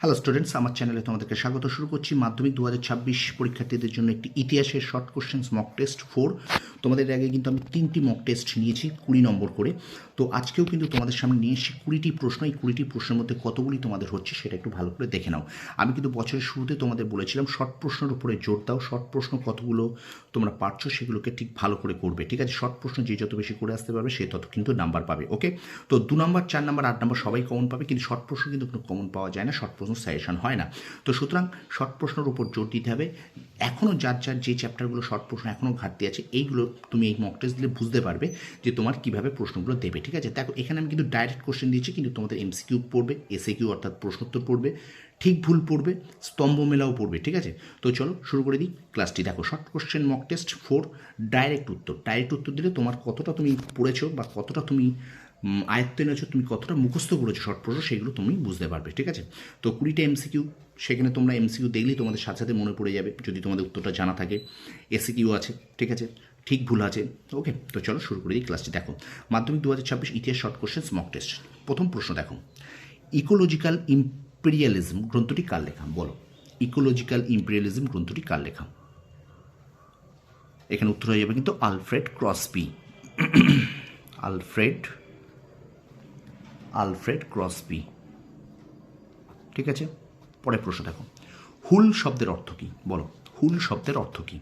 Hello students আমার চ্যানেলে তোমাদেরকে স্বাগত। শুরু করছি মাধ্যমিক দু হাজার ছাব্বিশ পরীক্ষার্থীদের জন্য একটি ইতিহাসের short questions mock test four তোমাদের আগে কিন্তু আমি তিনটি মক টেস্ট নিয়েছি, কুড়ি নম্বর করে। তো আজকেও কিন্তু তোমাদের সামনে নিয়ে এসেছি কুড়িটি প্রশ্ন। এই কুড়িটি প্রশ্নের মধ্যে কতগুলি তোমাদের হচ্ছে সেটা একটু ভালো করে দেখে নাও। আমি কিন্তু বছরের শুরুতে তোমাদের বলেছিলাম শর্ট প্রশ্নের উপরে জোর দাও। শর্ট প্রশ্ন কতগুলো তোমরা পারছ সেগুলোকে ঠিক ভালো করে করবে, ঠিক আছে? শর্ট প্রশ্ন যে যত বেশি করে আসতে পারবে সে তত কিন্তু নাম্বার পাবে ওকে তো দু নম্বর চার নম্বর আট নম্বর সবাই কমন পাবে, কিন্তু শর্ট প্রশ্ন কিন্তু কোনো কমন পাওয়া যায় না শর্ট প্রশ্ন সাজেশন হয় না। তো সুতরাং শর্ট প্রশ্নের উপর জোর দিতে হবে। এখনও যার যার যে চ্যাপ্টারগুলো শর্ট প্রশ্ন এখনও ঘাটতি আছে, এইগুলো তুমি এই মক টেস্ট দিলে বুঝতে পারবে যে তোমার কীভাবে প্রশ্নগুলো দেবে, ঠিক আছে? দেখো, এখানে আমি কিন্তু ডাইরেক্ট কোশ্চেন দিয়েছি, কিন্তু তোমাদের এমসিকিউ পড়বে এসএ কিউ অর্থাৎ প্রশ্নোত্তর পড়বে, ঠিক ভুল পড়বে স্তম্ভ মেলাও পড়বে, ঠিক আছে? তো চলো, শুরু করে দিই ক্লাসটি দেখো short question mock test four direct উত্তর। ডাইরেক্ট উত্তর দিলে তোমার কতটা তুমি পড়েছো বা কতটা তুমি আয়ত্তে এনেছো, তুমি কতটা মুখস্থ করেছ শর্ট প্রশ্ন, সেগুলো তুমি বুঝতে পারবে, ঠিক আছে? তো কুড়িটা এমসিকিউ সেখানে তোমরা এমসিকিউ দেখলেই তোমাদের সাথে সাথে মনে পড়ে যাবে, যদি তোমাদের উত্তরটা জানা থাকে। এসিকিউ আছে, ঠিক আছে? ঠিক ভুল আছে। ওকে তো চলো শুরু করে দিই ক্লাসটি দেখো, মাধ্যমিক দু হাজার ছাব্বিশ ইতিহাস শর্ট কোশ্চেন মক টেস্ট প্রথম প্রশ্ন দেখো ইকোলজিক্যাল ইম্পেরিয়ালিজম গ্রন্থটি কার লেখা? বলো ইকোলজিক্যাল ইম্পেরিয়ালিজম গ্রন্থটি কার লেখা? এখানে উত্তর হয়ে যাবে কিন্তু Alfred Crosby Alfred Alfred Crosby ঠিক আছে? পরের প্রশ্ন দেখো, হুল শব্দের অর্থ কী? বলো, হুল শব্দের অর্থ কী?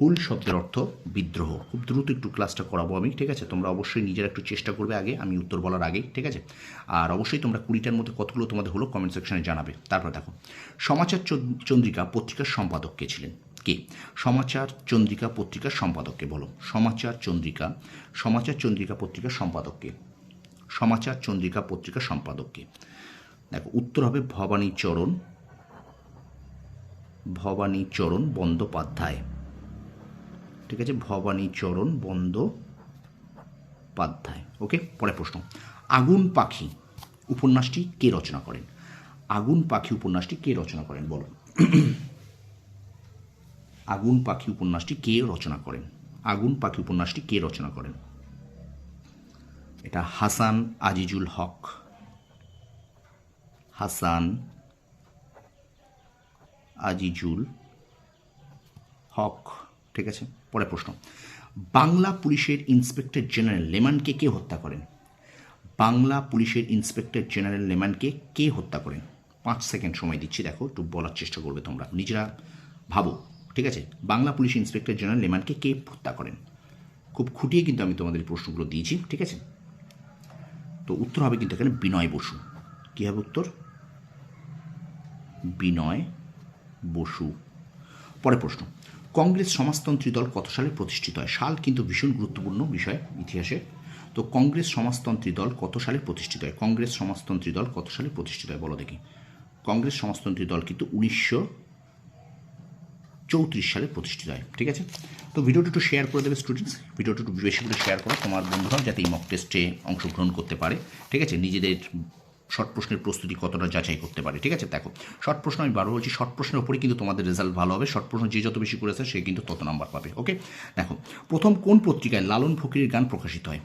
হুল শব্দের অর্থ বিদ্রোহ। খুব দ্রুত একটু ক্লাসটা করাবো আমি, ঠিক আছে? তোমরা অবশ্যই নিজেরা একটু চেষ্টা করবে আগে, আমি উত্তর বলার আগেই, ঠিক আছে? আর অবশ্যই তোমরা কুড়িটার মধ্যে কতগুলো তোমাদের হলো কমেন্ট সেকশনে জানাবে। তারপরে দেখো, সমাচার চন- চন্দ্রিকা পত্রিকার সম্পাদক কে ছিলেন? কে? সমাচার চন্দ্রিকা পত্রিকার সম্পাদককে বলো। সমাচার চন্দ্রিকা সমাচার চন্দ্রিকা পত্রিকার সম্পাদককে সমাচার চন্দ্রিকা পত্রিকার সম্পাদককে দেখো, উত্তর হবে ভবানীচরণ ভবানীচরণ বন্দ্যোপাধ্যায়। ঠিক আছে ভবানীচরণ বন্দ্যোপাধ্যায় ওকে পরের প্রশ্ন। আগুন পাখি উপন্যাসটি কে রচনা করেন? আগুন পাখি উপন্যাসটি কে রচনা করেন? বলো। আগুন পাখি উপন্যাসটি কে রচনা করেন? আগুন পাখি উপন্যাসটি কে রচনা করেন? এটা হাসান আজিজুল হক। হাসান আজিজুল হক। ঠিক আছে? পরে প্রশ্ন। বাংলা পুলিশের ইন্সপেক্টর জেনারেল লেমানকে কে হত্যা করেন? বাংলা পুলিশের ইন্সপেক্টর জেনারেল লেমানকে কে হত্যা করেন? পাঁচ সেকেন্ড সময় দিচ্ছি, দেখো, একটু বলার চেষ্টা করবে তোমরা। নিজেরা ভাবো, ঠিক আছে? বাংলা পুলিশ ইন্সপেক্টর জেনারেল লেমানকে কে হত্যা করেন? খুব খুঁটিয়ে কিন্তু আমি তোমাদের প্রশ্নগুলো দিয়েছি, ঠিক আছে? তো উত্তর হবে কিন্তু এখানে বিনয় বসু। কী হবে উত্তর? বিনয় বসু। পরের প্রশ্ন। কংগ্রেস সমাজতন্ত্রী দল কত সালে প্রতিষ্ঠিত হয়? সাল কিন্তু ভীষণ গুরুত্বপূর্ণ বিষয় ইতিহাসে। তো কংগ্রেস সমাজতন্ত্রী দল কত সালে প্রতিষ্ঠিত হয়? কংগ্রেস সমাজতন্ত্রী দল কত সালে প্রতিষ্ঠিত হয় বলো দেখি। কংগ্রেস সমাজতন্ত্রী দল কিন্তু উনিশশো চৌত্রিশ সালে প্রতিষ্ঠিত হয়, ঠিক আছে? তো ভিডিওটা একটু শেয়ার করে দেবে স্টুডেন্টস ভিডিওটা একটু বেশি করে শেয়ার করো। তোমার বন্ধুরাও যাতে এই মক টেস্টে অংশগ্রহণ করতে পারে, ঠিক আছে? নিজেদের শর্ট প্রশ্নের প্রস্তুতি কতটা যাচাই করতে পারে, ঠিক আছে? দেখো, শর্ট প্রশ্ন আমি বারো বলছি, শর্ট প্রশ্নের উপরে কিন্তু তোমাদের রেজাল্ট ভালো হবে, শর্ট প্রশ্ন যে যত বেশি করেছে, সে কিন্তু তত নাম্বার পাবে ওকে দেখো, প্রথম কোন পত্রিকায় লালন ফকিরের গান প্রকাশিত হয়?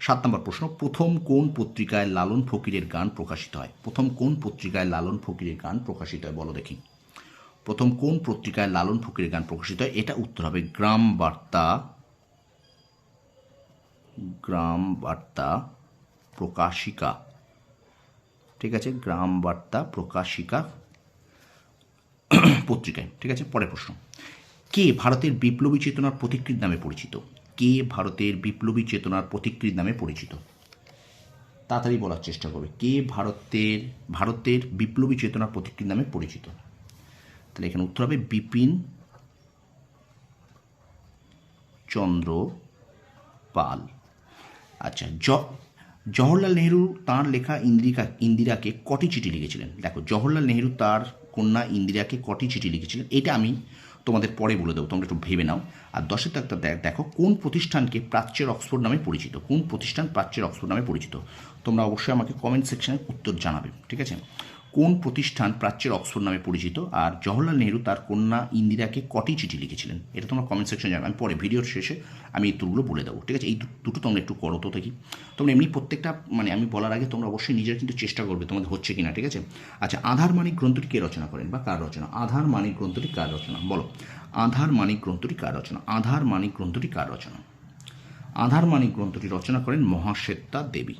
সাত নম্বর প্রশ্ন, প্রথম কোন পত্রিকায় লালন ফকিরের গান প্রকাশিত হয়? প্রথম কোন পত্রিকায় লালন ফকিরের গান প্রকাশিত হয়, বলো দেখি। প্রথম কোন পত্রিকায় লালন ফকিরের গান প্রকাশিত হয়? এটা উত্তর হবে গ্রাম বার্তা গ্রাম বার্তা প্রকাশিকা। ঠিক আছে, গ্রাম বার্তা প্রকাশিকা পত্রিকায়, ঠিক আছে, পরের প্রশ্ন। কে ভারতের বিপ্লবী চেতনার প্রতিকৃত নামে পরিচিত? কে ভারতের বিপ্লবী চেতনার প্রতিকৃত নামে পরিচিত? তাড়াতাড়ি বলার চেষ্টা করবে। কে ভারতের ভারতের বিপ্লবী চেতনার প্রতিকৃত নামে পরিচিত? তাহলে এখানে উত্তর হবে বিপিন চন্দ্র পাল। আচ্ছা জওহরলাল নেহরু তাঁর লেখা ইন্দিরা, ইন্দিরাকে কটি চিঠি লিখেছিলেন? দেখো, জওহরলাল নেহরু তার কন্যা ইন্দিরাকে কটি চিঠি লিখেছিলেন? এটা আমি তোমাদের পরে বলে দেবো, তোমরা একটু ভেবে নাও। আর দশের তাকটা দেখো, কোন প্রতিষ্ঠানকে প্রাচ্যের অক্সফোর্ড নামে পরিচিত? কোন প্রতিষ্ঠান প্রাচ্যের অক্সফোর্ড নামে পরিচিত? তোমরা অবশ্যই আমাকে কমেন্ট সেকশানে উত্তর জানাবে, ঠিক আছে? কোন প্রতিষ্ঠান প্রাচ্যের অক্সফোর্ড নামে পরিচিত? আর জওহরলাল নেহরু তার কন্যা ইন্দিরাকে কটি চিঠি লিখেছিলেন? এটা তোমরা কমেন্ট সেকশন জানাবে। আমি পরে ভিডিওর শেষে আমি এই উত্তরগুলো বলে দেবো। ঠিক আছে? এই দুটো তোমরা একটু করো তো দেখি। তোমরা এমনি প্রত্যেকটা মানে আমি বলার আগে তোমরা অবশ্যই নিজের কিন্তু চেষ্টা করবে তোমাদের হচ্ছে কিনা, ঠিক আছে? আচ্ছা আধার মানিক গ্রন্থটি কে রচনা করেন বা কার রচনা? আধার মানিক গ্রন্থটি কার রচনা? বলো। আধার মানিক গ্রন্থটি কার রচনা? আধার মানিক গ্রন্থটি কার রচনা? আধার মানিক গ্রন্থটি রচনা করেন মহাশ্বেতা দেবী।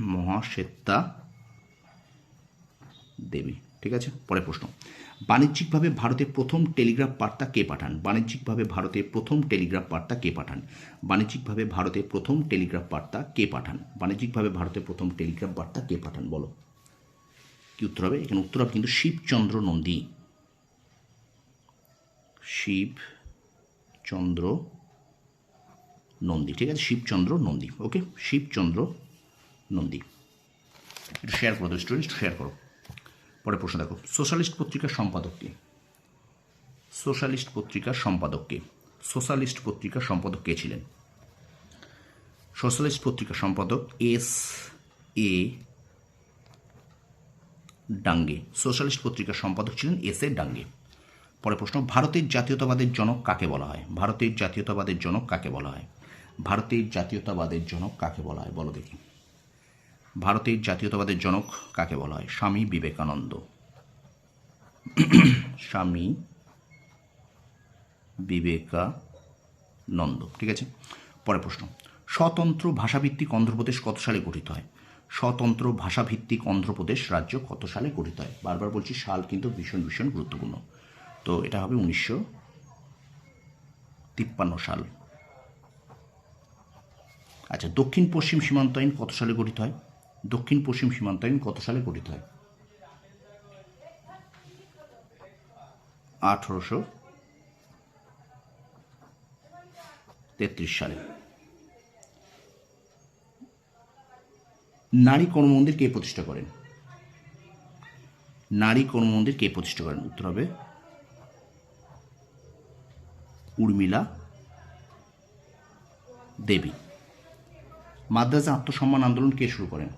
মহাশ্বেতা দেবী, ঠিক আছে? পরের প্রশ্ন। বাণিজ্যিকভাবে ভারতে প্রথম টেলিগ্রাফ বার্তা কে পাঠান? বাণিজ্যিকভাবে ভারতে প্রথম টেলিগ্রাফ বার্তা কে পাঠান? বাণিজ্যিকভাবে ভারতে প্রথম টেলিগ্রাফ বার্তা কে পাঠান? বাণিজ্যিকভাবে ভারতে প্রথম টেলিগ্রাফ বার্তা কে পাঠান? বলো। কি উত্তর হবে? এখানে উত্তর হবে কিন্তু শিবচন্দ্র নন্দী। শিবচন্দ্র নন্দী, ঠিক আছে? শিবচন্দ্র নন্দী, ওকে? শিবচন্দ্র নন্দী। একটু শেয়ার করো তো স্টুডেন্টস শেয়ার করো। পরে প্রশ্ন দেখো। সোশ্যালিস্ট পত্রিকার সম্পাদক কে? সোশ্যালিস্ট পত্রিকার সম্পাদক কে? সোশ্যালিস্ট পত্রিকার সম্পাদক কে ছিলেন? সোশ্যালিস্ট পত্রিকার সম্পাদক এস এ ডাঙ্গে। সোশ্যালিস্ট পত্রিকার সম্পাদক ছিলেন এস এ ডাঙ্গে। পরে প্রশ্ন, ভারতের জাতীয়তাবাদের জনক কাকে বলা হয়? ভারতের জাতীয়তাবাদের জনক কাকে বলা হয়? ভারতের জাতীয়তাবাদের জনক কাকে বলা হয়? বলো দেখি। ভারতের জাতীয়তাবাদের জনক কাকে বলা হয়? স্বামী বিবেকানন্দ। স্বামী বিবেকানন্দ, ঠিক আছে? পরের প্রশ্ন। স্বতন্ত্র ভাষাভিত্তিক অন্ধ্রপ্রদেশ কত সালে গঠিত হয়? স্বতন্ত্র ভাষাভিত্তিক অন্ধ্রপ্রদেশ রাজ্য কত সালে গঠিত হয়? বারবার বলছি, সাল কিন্তু ভীষণ ভীষণ গুরুত্বপূর্ণ। তো এটা হবে উনিশশো তিপ্পান্ন সাল। আচ্ছা দক্ষিণ পশ্চিম সীমান্ত আইন কত সালে গঠিত হয়? দক্ষিণ পশ্চিম সীমান্ত আইন কত সালে গঠিত হয়? আঠারোশো তেত্রিশ সালে। নারী কর্মমন্দির কে প্রতিষ্ঠা করেন? নারী কর্মমন্দির কে প্রতিষ্ঠা করেন? উত্তর হবে উর্মিলা দেবী। মাদ্রাজে আত্মসম্মান আন্দোলন কে শুরু করেন?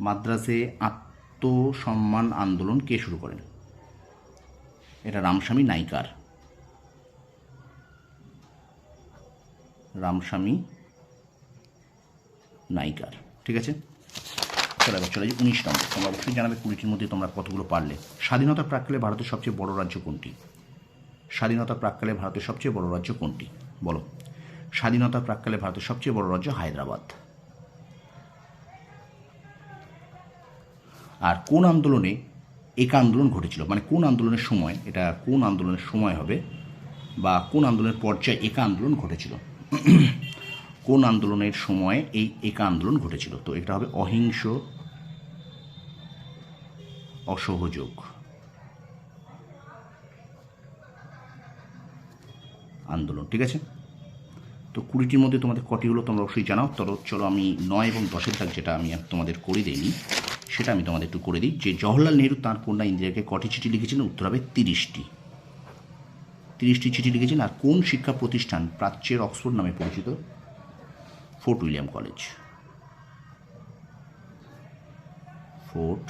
মাদ্রাজে আত্মসম্মান আন্দোলন কে শুরু করেন? এটা রামস্বামী নাইকার। রামস্বামী নাইকার। ঠিক আছে? চলে এবার চলে যাই উনিশ নম্বর। তোমরা অবশ্যই জানাবে কুড়িটির মধ্যে তোমরা কতগুলো পারলে। স্বাধীনতার প্রাককালে ভারতের সবচেয়ে বড় রাজ্য কোনটি? স্বাধীনতার প্রাককালে ভারতের সবচেয়ে বড় রাজ্য কোনটি? বলো। স্বাধীনতার প্রাককালে ভারতের সবচেয়ে বড় রাজ্য হায়দ্রাবাদ। আর কোন আন্দোলনে একা আন্দোলন ঘটেছিল? মানে কোন আন্দোলনের সময়? এটা কোন আন্দোলনের সময় হবে? বা কোন আন্দোলনের পর্যায়ে একা আন্দোলন ঘটেছিল? কোন আন্দোলনের সময় এই একা আন্দোলন ঘটেছিল? তো এটা হবে অহিংস, অসহযোগ। আন্দোলন, ঠিক আছে? তো কুড়িটির মধ্যে তোমাদের কটি হলো তোমরা অবশ্যই জানাও। তবে চলো আমি নয় এবং দশের দাগ যেটা আমি তোমাদের করে দিইনি। সেটা আমি তোমাদের একটু করে দিই। যে জওহরলাল নেহরু তাঁর কন্যা ইন্দিরাকে কটি চিঠি লিখেছিলেন? উত্তর হবে তিরিশটি। তিরিশটি চিঠি লিখেছেন আর কোন শিক্ষা প্রতিষ্ঠান প্রাচ্যের অক্সফোর্ড নামে পরিচিত? Fort William College. Fort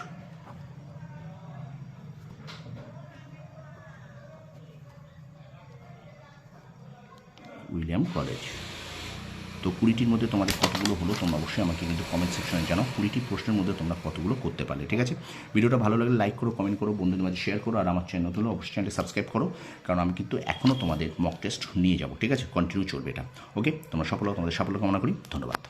William College. তো কুড়িটির মধ্যে তোমাদের কতগুলো হলো, তোমরা অবশ্যই আমাকে কিন্তু কমেন্ট সেকশনে জানাও। কুড়িটি প্রশ্নের মধ্যে তোমরা কতগুলো করতে পারলে, ঠিক আছে? ভিডিওটা ভালো লাগলে লাইক করো কমেন্ট করো, বন্ধুদের মাঝে শেয়ার করো, আর আমার চ্যানেল হলো অবশ্যই চ্যানেলটি সাবস্ক্রাইব করো, কারণ আমি কিন্তু এখনও তোমাদের মক টেস্ট নিয়ে যাব, ঠিক আছে? কন্টিনিউ চলবে এটা ওকে তোমরা সফল তোমাদের সাফল্য কামনা করি, ধন্যবাদ।